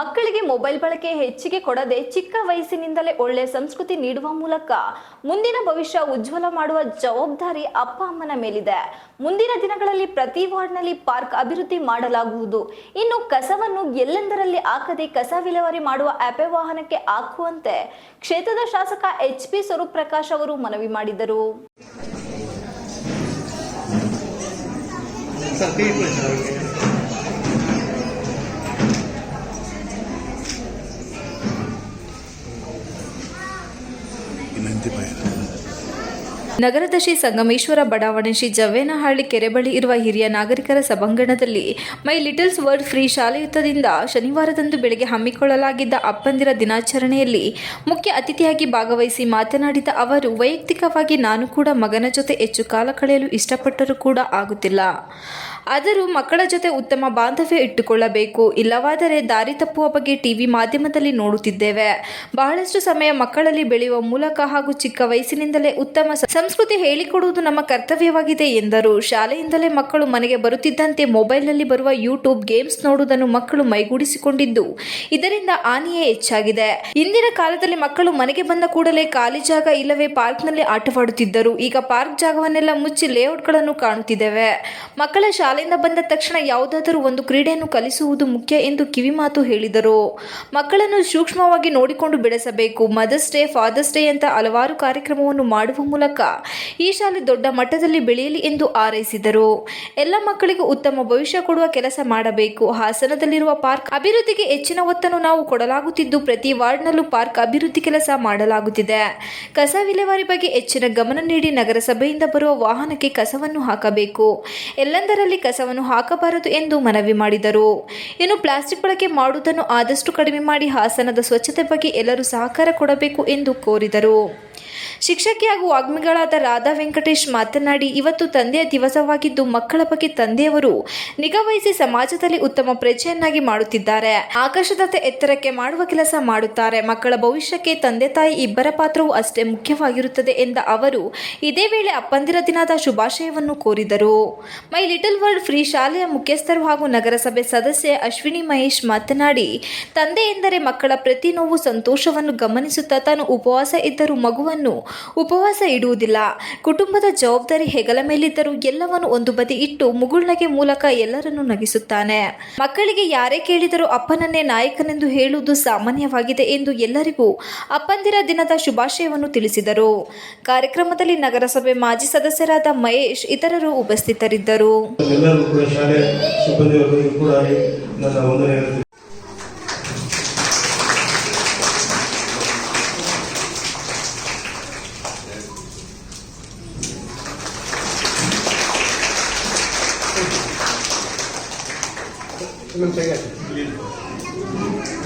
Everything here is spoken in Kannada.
ಮಕ್ಕಳಿಗೆ ಮೊಬೈಲ್ ಬಳಕೆ ಹೆಚ್ಚಿಗೆ ಕೊಡದೆ ಚಿಕ್ಕ ವಯಸ್ಸಿನಿಂದಲೇ ಒಳ್ಳೆ ಸಂಸ್ಕೃತಿ ನೀಡುವ ಮೂಲಕ ಮುಂದಿನ ಭವಿಷ್ಯ ಉಜ್ವಲ ಮಾಡುವ ಜವಾಬ್ದಾರಿ ಅಪ್ಪ ಅಮ್ಮನ ಮೇಲಿದೆ. ಮುಂದಿನ ದಿನಗಳಲ್ಲಿ ಪ್ರತಿ ವಾರ್ಡ್ನಲ್ಲಿ ಪಾರ್ಕ್ ಅಭಿವೃದ್ಧಿ ಮಾಡಲಾಗುವುದು. ಇನ್ನು ಕಸವನ್ನು ಎಲ್ಲೆಂದರಲ್ಲಿ ಹಾಕದೆ ಕಸ ವಿಲೇವಾರಿ ಮಾಡುವ ಆಪೆ ವಾಹನಕ್ಕೆ ಹಾಕುವಂತೆ ಕ್ಷೇತ್ರದ ಶಾಸಕ ಎಚ್ ಪಿ ಸ್ವರೂಪ್ ಪ್ರಕಾಶ್ ಅವರು ಮನವಿ ಮಾಡಿದರು. Sir Santa Maria. ನಗರದ ಶ್ರೀ ಸಂಗಮೇಶ್ವರ ಬಡಾವಣೆ ಶ್ರೀ ಜವ್ವೇನಹಳ್ಳಿ ಕೆರೆ ಬಳಿ ಇರುವ ಹಿರಿಯ ನಾಗರಿಕರ ಸಭಾಂಗಣದಲ್ಲಿ ಮೈ ಲಿಟಲ್ಸ್ ವರ್ಲ್ಡ್ ಫ್ರೀ ಶಾಲೆಯುತ್ತದಿಂದ ಶನಿವಾರದಂದು ಬೆಳಗ್ಗೆ ಹಮ್ಮಿಕೊಳ್ಳಲಾಗಿದ್ದ ಅಪ್ಪಂದಿರ ದಿನಾಚರಣೆಯಲ್ಲಿ ಮುಖ್ಯ ಅತಿಥಿಯಾಗಿ ಭಾಗವಹಿಸಿ ಮಾತನಾಡಿದ ಅವರು, ವೈಯಕ್ತಿಕವಾಗಿ ನಾನು ಕೂಡ ಮಗನ ಜೊತೆ ಹೆಚ್ಚು ಕಾಲ ಕಳೆಯಲು ಇಷ್ಟಪಟ್ಟರೂ ಕೂಡ ಆಗುತ್ತಿಲ್ಲ. ಆದರೂ ಮಕ್ಕಳ ಜೊತೆ ಉತ್ತಮ ಬಾಂಧವ್ಯ ಇಟ್ಟುಕೊಳ್ಳಬೇಕು. ಇಲ್ಲವಾದರೆ ದಾರಿ ತಪ್ಪುವ ಬಗ್ಗೆ ಟಿವಿ ಮಾಧ್ಯಮದಲ್ಲಿ ನೋಡುತ್ತಿದ್ದೇವೆ. ಬಹಳಷ್ಟು ಸಮಯ ಮಕ್ಕಳಲ್ಲಿ ಬೆಳೆಯುವ ಮೂಲಕ ಹಾಗೂ ಚಿಕ್ಕ ವಯಸ್ಸಿನಿಂದಲೇ ಉತ್ತಮ ಸಂಸ್ಕೃತಿ ಹೇಳಿಕೊಡುವುದು ನಮ್ಮ ಕರ್ತವ್ಯವಾಗಿದೆ ಎಂದರು. ಶಾಲೆಯಿಂದಲೇ ಮಕ್ಕಳು ಮನೆಗೆ ಬರುತ್ತಿದ್ದಂತೆ ಮೊಬೈಲ್ನಲ್ಲಿ ಬರುವ ಯೂಟ್ಯೂಬ್ ಗೇಮ್ಸ್ ನೋಡುವುದನ್ನು ಮಕ್ಕಳು ಮೈಗೂಡಿಸಿಕೊಂಡಿದ್ದು, ಇದರಿಂದ ಹಾನಿಯೇ ಹೆಚ್ಚಾಗಿದೆ. ಇಂದಿನ ಕಾಲದಲ್ಲಿ ಮಕ್ಕಳು ಮನೆಗೆ ಬಂದ ಕೂಡಲೇ ಖಾಲಿ ಜಾಗ ಇಲ್ಲವೇ ಪಾರ್ಕ್ನಲ್ಲಿ ಆಟವಾಡುತ್ತಿದ್ದರು. ಈಗ ಪಾರ್ಕ್ ಜಾಗವನ್ನೆಲ್ಲ ಮುಚ್ಚಿ ಲೇಔಟ್ಗಳನ್ನು ಕಾಣುತ್ತಿದ್ದೇವೆ. ಮಕ್ಕಳ ಶಾಲೆಯಿಂದ ಬಂದ ತಕ್ಷಣ ಯಾವುದಾದರೂ ಒಂದು ಕ್ರೀಡೆಯನ್ನು ಕಲಿಸುವುದು ಮುಖ್ಯ ಎಂದು ಕಿವಿಮಾತು ಹೇಳಿದರು. ಮಕ್ಕಳನ್ನು ಸೂಕ್ಷ್ಮವಾಗಿ ನೋಡಿಕೊಂಡು ಬೆಳೆಸಬೇಕು. ಮದರ್ಸ್ ಡೇ, ಫಾದರ್ಸ್ ಡೇ ಅಂತ ಹಲವಾರು ಕಾರ್ಯಕ್ರಮವನ್ನು ಮಾಡುವ ಮೂಲಕ ಈ ಶಾಲೆ ದೊಡ್ಡ ಮಟ್ಟದಲ್ಲಿ ಬೆಳೆಯಲಿ ಎಂದು ಹಾರೈಸಿದರು. ಎಲ್ಲ ಮಕ್ಕಳಿಗೂ ಉತ್ತಮ ಭವಿಷ್ಯ ಕೊಡುವ ಕೆಲಸ ಮಾಡಬೇಕು. ಹಾಸನದಲ್ಲಿರುವ ಪಾರ್ಕ್ ಅಭಿವೃದ್ಧಿಗೆ ಹೆಚ್ಚಿನ ಒತ್ತನ್ನು ನಾವು ಕೊಡಲಾಗುತ್ತಿದ್ದು, ಪ್ರತಿ ವಾರ್ಡ್ನಲ್ಲೂ ಪಾರ್ಕ್ ಅಭಿವೃದ್ಧಿ ಕೆಲಸ ಮಾಡಲಾಗುತ್ತಿದೆ. ಕಸ ವಿಲೇವಾರಿ ಬಗ್ಗೆ ಹೆಚ್ಚಿನ ಗಮನ ನೀಡಿ ನಗರಸಭೆಯಿಂದ ಬರುವ ವಾಹನಕ್ಕೆ ಕಸವನ್ನು ಹಾಕಬೇಕು. ಎಲ್ಲೆಂದರಲ್ಲಿ ಕಸವನ್ನು ಹಾಕಬಾರದು ಎಂದು ಮನವಿ ಮಾಡಿದರು. ಇನ್ನು ಪ್ಲಾಸ್ಟಿಕ್ ಬಳಕೆ ಮಾಡುವುದನ್ನು ಆದಷ್ಟು ಕಡಿಮೆ ಮಾಡಿ ಹಾಸನದ ಸ್ವಚ್ಛತೆ ಬಗ್ಗೆ ಎಲ್ಲರೂ ಸಹಕಾರ ಕೊಡಬೇಕು ಎಂದು ಕೋರಿದರು. ಶಿಕ್ಷಕಿ ಹಾಗೂ ವಾಗ್ಮಿಗಳಾದ ರಾಧಾ ವೆಂಕಟೇಶ್ ಮಾತನಾಡಿ, ಇವತ್ತು ತಂದೆಯ ದಿವಸವಾಗಿದ್ದು ಮಕ್ಕಳ ಬಗ್ಗೆ ತಂದೆಯವರು ನಿಗಾವಹಿಸಿ ಸಮಾಜದಲ್ಲಿ ಉತ್ತಮ ಪ್ರಜೆಯನ್ನಾಗಿ ಮಾಡುತ್ತಿದ್ದಾರೆ. ಆಕಾಶದಂತೆ ಎತ್ತರಕ್ಕೆ ಮಾಡುವ ಕೆಲಸ ಮಾಡುತ್ತಾರೆ. ಮಕ್ಕಳ ಭವಿಷ್ಯಕ್ಕೆ ತಂದೆ ತಾಯಿ ಇಬ್ಬರ ಪಾತ್ರವೂ ಅಷ್ಟೇ ಮುಖ್ಯವಾಗಿರುತ್ತದೆ ಎಂದ ಅವರು, ಇದೇ ವೇಳೆ ಅಪ್ಪಂದಿರ ದಿನದ ಶುಭಾಶಯವನ್ನು ಕೋರಿದರು. ಮೈ ಲಿಟಲ್ ವರ್ಲ್ಡ್ ಫ್ರೀ ಶಾಲೆಯ ಮುಖ್ಯಸ್ಥರು ಹಾಗೂ ನಗರಸಭೆ ಸದಸ್ಯೆ ಅಶ್ವಿನಿ ಮಹೇಶ್ ಮಾತನಾಡಿ, ತಂದೆ ಎಂದರೆ ಮಕ್ಕಳ ಪ್ರತಿ ನೋವು, ಸಂತೋಷವನ್ನು ಗಮನಿಸುತ್ತಾ ತಾನು ಉಪವಾಸ ಇದ್ದರೂ ಮಗುವನ್ನು ಉಪವಾಸ ಇಡುವುದಿಲ್ಲ. ಕುಟುಂಬದ ಜವಾಬ್ದಾರಿ ಹೆಗಲ ಮೇಲಿದ್ದರೂ ಎಲ್ಲವನ್ನು ಒಂದು ಬದಿ ಇಟ್ಟು ಮುಗುಳ್ನಗೆ ಮೂಲಕ ಎಲ್ಲರನ್ನು ನಗಿಸುತ್ತಾನೆ. ಮಕ್ಕಳಿಗೆ ಯಾರೇ ಕೇಳಿದರೂ ಅಪ್ಪನನ್ನೇ ನಾಯಕನೆಂದು ಹೇಳುವುದು ಸಾಮಾನ್ಯವಾಗಿದೆ ಎಂದು ಎಲ್ಲರಿಗೂ ಅಪ್ಪಂದಿರ ದಿನದ ಶುಭಾಶಯವನ್ನು ತಿಳಿಸಿದರು. ಕಾರ್ಯಕ್ರಮದಲ್ಲಿ ನಗರಸಭೆ ಮಾಜಿ ಸದಸ್ಯರಾದ ಮಹೇಶ್ ಇತರರು ಉಪಸ್ಥಿತರಿದ್ದರು. ಎಲ್ಲರೂ ಕೂಡ ಶಾಲೆ